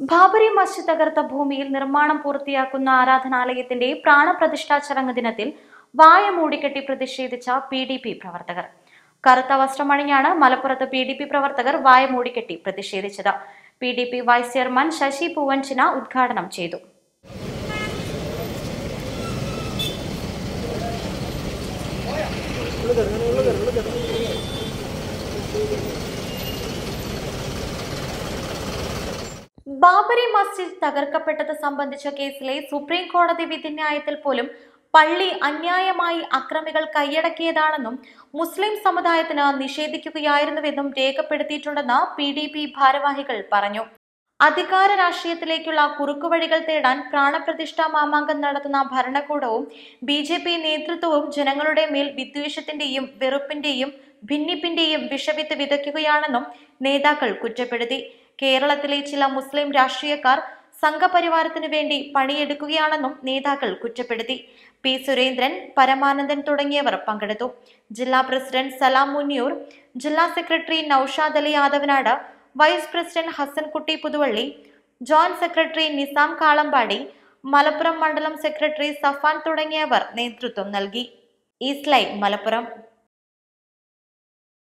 ബാബരി മസ്ജിദ് തകർത്ത ഭൂമിയിൽ നിർമ്മാണം പൂർത്തിയാക്കുന്ന ആരാധനാലയത്തിന്റെ പ്രാണപ്രതിഷ്ഠാ ചടങ്ങ് ദിനത്തിൽ വായ മൂടിക്കെട്ടി പ്രതിഷേധിച്ച പി ഡി പി പ്രവർത്തകർ. കറുത്ത വസ്ത്രമണിഞ്ഞാണ് മലപ്പുറത്ത് പി ഡി പി പ്രവർത്തകർ വായ മൂടിക്കെട്ടി പ്രതിഷേധിച്ചത്. P D P vice chairman Sasi Poovanchina ഉദ്ഘാടനം ചെയ്തു. ബാബരി മസ്ജിദ് തകർക്കപ്പെട്ടത് സംബന്ധിച്ച കേസിലെ സുപ്രീം കോടതി വിധിന്യായത്തിൽ പോലും പള്ളി അന്യായമായി അക്രമികൾ കൈയടക്കിയതാണെന്നും മുസ്ലിം സമുദായത്തിന് നിഷേധിക്കുകയായിരുന്നുവെന്നും രേഖപ്പെടുത്തിയിട്ടുണ്ടെന്ന് പി ഡി പി ഭാരവാഹികൾ പറഞ്ഞു. അധികാര രാഷ്ട്രീയത്തിലേക്കുള്ള കുറുക്കുവഴികൾ തേടാൻ പ്രാണപ്രതിഷ്ഠാ മാമാങ്കം നടത്തുന്ന ഭരണകൂടവും ബി ജെ പി നേതൃത്വവും ജനങ്ങളുടെ മേൽ വിദ്വേഷത്തിന്റെയും വെറുപ്പിന്റെയും ഭിന്നിപ്പിന്റെയും വിഷവിത്ത് വിതയ്ക്കുകയാണെന്നും നേതാക്കൾ കുറ്റപ്പെടുത്തി. കേരളത്തിലെ ചില മുസ്ലിം രാഷ്ട്രീയക്കാർ സംഘപരിവാരത്തിനു വേണ്ടി പണിയെടുക്കുകയാണെന്നും നേതാക്കൾ കുറ്റപ്പെടുത്തി. പി സുരേന്ദ്രൻ പരമാനന്ദൻ തുടങ്ങിയവർ പങ്കെടുത്തു. ജില്ലാ പ്രസിഡന്റ് സലാം മുന്നിയൂർ ജില്ലാ secretary Noushad Ali Yadavanad vice president Hasankutty Puthuvalli joint secretary Nizam Kalambadi Malappuram മണ്ഡലം സെക്രട്ടറി സഫാൻ തുടങ്ങിയവർ നേതൃത്വം നൽകി. ഈസ്റ്റ് മലപ്പുറം.